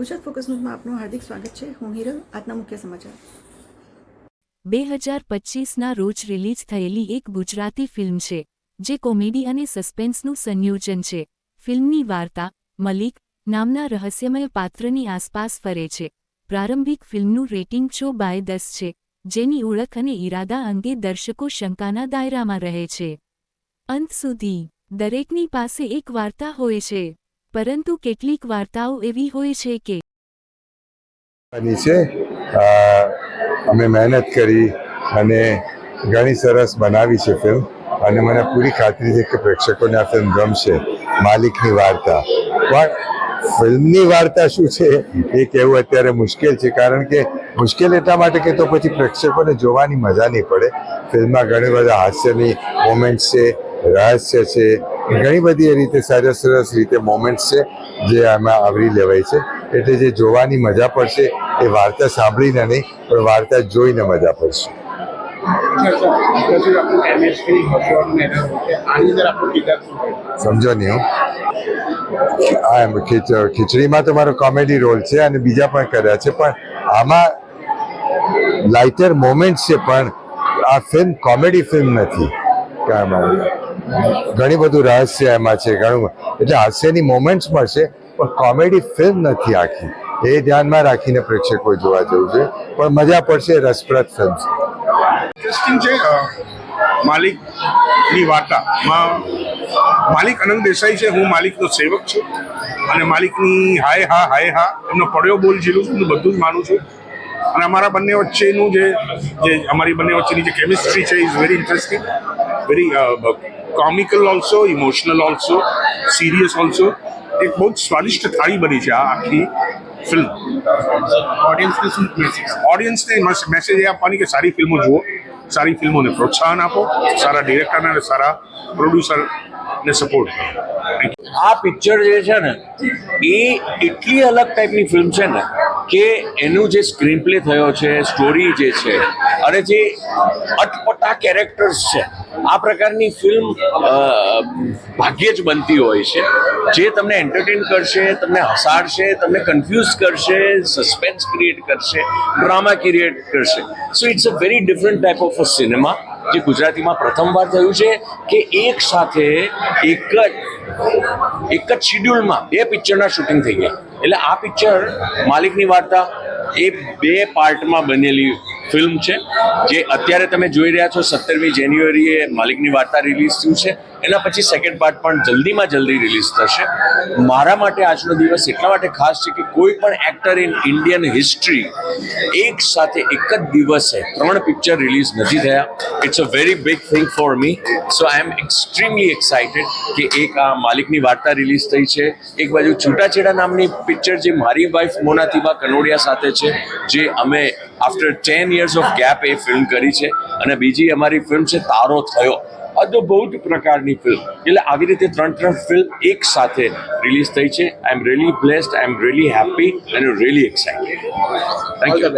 Gujarat focus ન્યૂઝમાં આપનું હાર્દિક સ્વાગત છે. હું હિરલ, આજના મુખ્ય સમાચાર. બે હજાર પચીસના રોજ રિલીઝ થયેલી એક ગુજરાતી ફિલ્મ છે, જે કોમેડી અને સસ્પેન્સનું સંયોજન છે. ફિલ્મની વાર્તા, મલિક, નામના રહસ્યમય પાત્રની આસપાસ ફરે છે. પ્રારંભિક ફિલ્મનું રેટિંગ છો બાય દસ છે, જેની ઓળખ અને ઈરાદા અંગે દર્શકો શંકાના દાયરામાં રહે છે. અંત સુધી દરેકની પાસે એક વાર્તા હોય છે. પરંતુ કેટલીક વાર્તાઓ એવી હોય છે કે છે. અમે મહેનત કરી અને ઘણી સરસ બનાવી છે ફિલ્મ અને મને પૂરી ખાતરી છે કે પ્રેક્ષકોને આ ફિલ્મ ગમશે. માલિકની વાર્તા. પણ ફિલ્મની વાર્તા શું છે એ કહેવું અત્યારે મુશ્કેલ છે. કારણ કે મુશ્કેલ એટલા માટે કે તો પછી પ્રેક્ષકોને જોવાની મજા નહીં પડે. ફિલ્મમાં ઘણી બધા હાસ્યની મોમેન્ટ્સ છે, રહસ્ય છે ઘણી બધી એ રીતે સરસ સરસ રીતે મોમેન્ટ્સ છે જે આમાં આવરી લેવાય છે. એટલે જે જોવાની મજા પડશે એ વાર્તા સાંભળીને નહીં, પણ વાર્તા જોઈને મજા પડશે. સમજો નહીં આ એમ ખીચ- ખીચડીમાં તો મારો કોમેડી રોલ છે અને બીજા પણ કર્યા છે, પણ આમાં લાઇટર મોમેન્ટ છે, પણ આ ફિલ્મ કોમેડી ફિલ્મ નથી. કે આમાં ઘણી બધું રહસ્ય એમાં છે, ઘણું. એટલે હાસ્યની મોમેન્ટ્સ પણ છે, પણ કોમેડી ફિલ્મ નથી આખી. એ ધ્યાનમાં રાખીને પ્રેક્ષકોએ જોવા જવું છે. પણ મજા પડશે રસપ્રદ ફિલ્મ ઇન્ટરેસ્ટિંગ છે માલિકની વાર્તામાં માલિક અનંત દેસાઈ છે, હું માલિકનો સેવક છું. અને માલિકની હાય હા હાય હા, એમનો પડ્યો બોલ ઝીલું છું બધું જ માનું છું. અને અમારા બંને વચ્ચેનું જે જે અમારી બંને વચ્ચેની જે કેમિસ્ટ્રી છે is very interesting very comical also emotional also serious also એક બહુ જ સ્વાદિષ્ટ થાળી બની છે આ આખી ફિલ્મ ઓડિયન્સને શું મેસેજ ઓડિયન્સને મેસેજ એ આપવાની કે સારી ફિલ્મો જુઓ. સારી ફિલ્મોને પ્રોત્સાહન આપો. સારા ડિરેક્ટરને અને સારા પ્રોડ્યુસરને સપોર્ટ કરો. આ પિક્ચર જે છે ને એ એટલી અલગ ટાઈપની ફિલ્મ છે ને કે એનું જે સ્ક્રીન પ્લે થયો છે સ્ટોરી જે છે અને જે અટપટા કેરેક્ટર્સ છે આ પ્રકારની ફિલ્મ ભાગ્યે જ બનતી હોય છે. જે તમને એન્ટરટેન કરશે, તમને હસાડશે, તમને કન્ફ્યુઝ કરશે સસ્પેન્સ ક્રિએટ કરશે ડ્રામા ક્રિએટ કરશે. So it's a very different type of a cinema જે ગુજરાતીમાં પ્રથમવાર થયું છે કે એક સાથે એક જ એક જ શિડ્યુલમાં બે પિક્ચરના શૂટિંગ થઈ ગયા. એટલે આ પિક્ચર માલિકની વાર્તા એ બે પાર્ટમાં બનેલી ફિલ્મ છે, જે અત્યારે તમે જોઈ રહ્યા છો, સત્તરમી જાન્યુઆરીએ માલિકની વાર્તા રિલીઝ થયું છે. એના પછી સેકન્ડ પાર્ટ પણ જલ્દીમાં જલ્દી રિલીઝ થશે. મારા માટે આજનો દિવસ એટલા માટે ખાસ છે કે કોઈ પણ એક્ટર ઇન ઇન્ડિયન હિસ્ટ્રી એક સાથે એક જ દિવસે ત્રણ પિક્ચર રિલીઝ નથી થયા. It's a very big thing for me so I am extremely excited કે એક આ માલિકની વાર્તા રિલીઝ થઈ છે. એક બાજુ છૂટાછેડા નામની પિક્ચર જે મારી વાઇફ મોનાતીબા કનોડિયા સાથે છે, જે અમે after ten years of gap A film કરી છે. અને બીજી અમારી ફિલ્મ છે, તારો થયો. અદ્ભુત પ્રકારની ફિલ્મ એટલે આવી રીતે ત્રણ ત્રણ ફિલ્મ એક સાથે રિલીઝ થઈ છે. I am really blessed I am really happy and really excited thank you